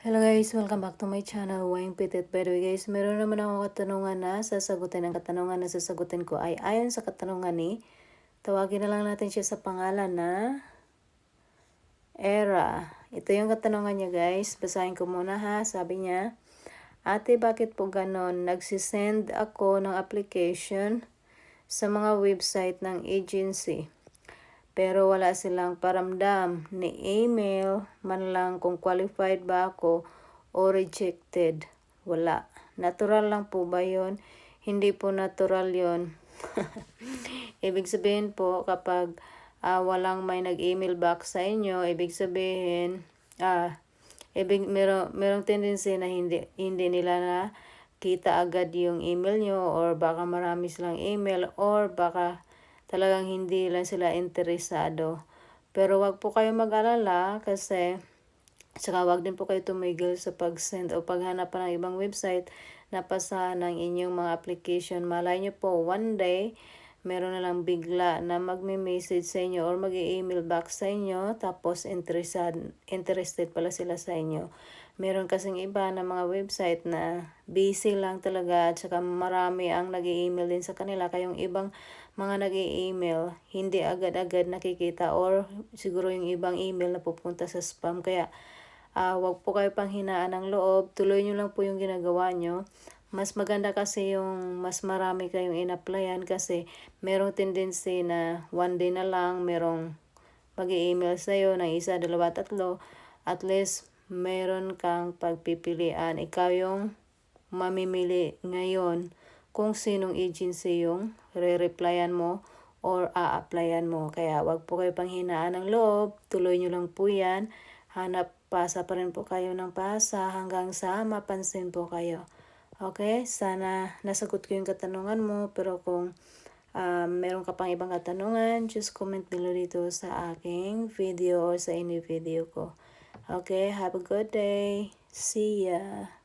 Hello guys, welcome back to my channel, Wayne the way guys, meron naman ako katanungan na sasagutin. Ang katanungan na sasagutin ko ay ayon sa katanungan ni, tawagin na lang natin siya sa pangalan na Era. Ito yung katanungan niya guys. Basahin ko muna ha. Sabi niya, Ate, bakit po ganon? Nagsisend ako ng application sa mga website ng agency pero wala silang paramdam ni email man lang kung qualified ba ako o rejected. Wala. Natural lang po ba yon? Hindi po natural yon. ibig sabihin po kapag uh, walang may nag-email back sa inyo, ibig sabihin ah uh, ibig merong merong tendency na hindi hindi nila na kita agad yung email nyo or baka marami silang email or baka talagang hindi lang sila interesado. Pero wag po kayo mag-alala kasi saka wag din po kayo tumigil sa pag-send o paghanap pa ng ibang website na pasahan ng inyong mga application. Malay nyo po, one day, meron na lang bigla na magme-message sa inyo or mag email back sa inyo tapos interested, interested pala sila sa inyo. Meron kasing iba na mga website na busy lang talaga at saka marami ang nag email din sa kanila. Kayong ibang mga nag email hindi agad-agad nakikita or siguro yung ibang email na pupunta sa spam. Kaya uh, wag po kayo pang hinaan ng loob. Tuloy nyo lang po yung ginagawa nyo. Mas maganda kasi yung mas marami kayong in-applyan kasi merong tendency na one day na lang merong mag email sa'yo ng isa, dalawa, tatlo. At least meron kang pagpipilian. Ikaw yung mamimili ngayon kung sinong agency yung re-replyan mo or a-applyan mo. Kaya wag po kayo panghinaan ng loob, tuloy nyo lang po yan. Hanap pasa pa rin po kayo ng pasa hanggang sa mapansin po kayo. Okay, sana nasagot ko yung katanungan mo pero kung um, meron ka pang ibang katanungan, just comment below dito sa aking video or sa any video ko. Okay, have a good day. See ya.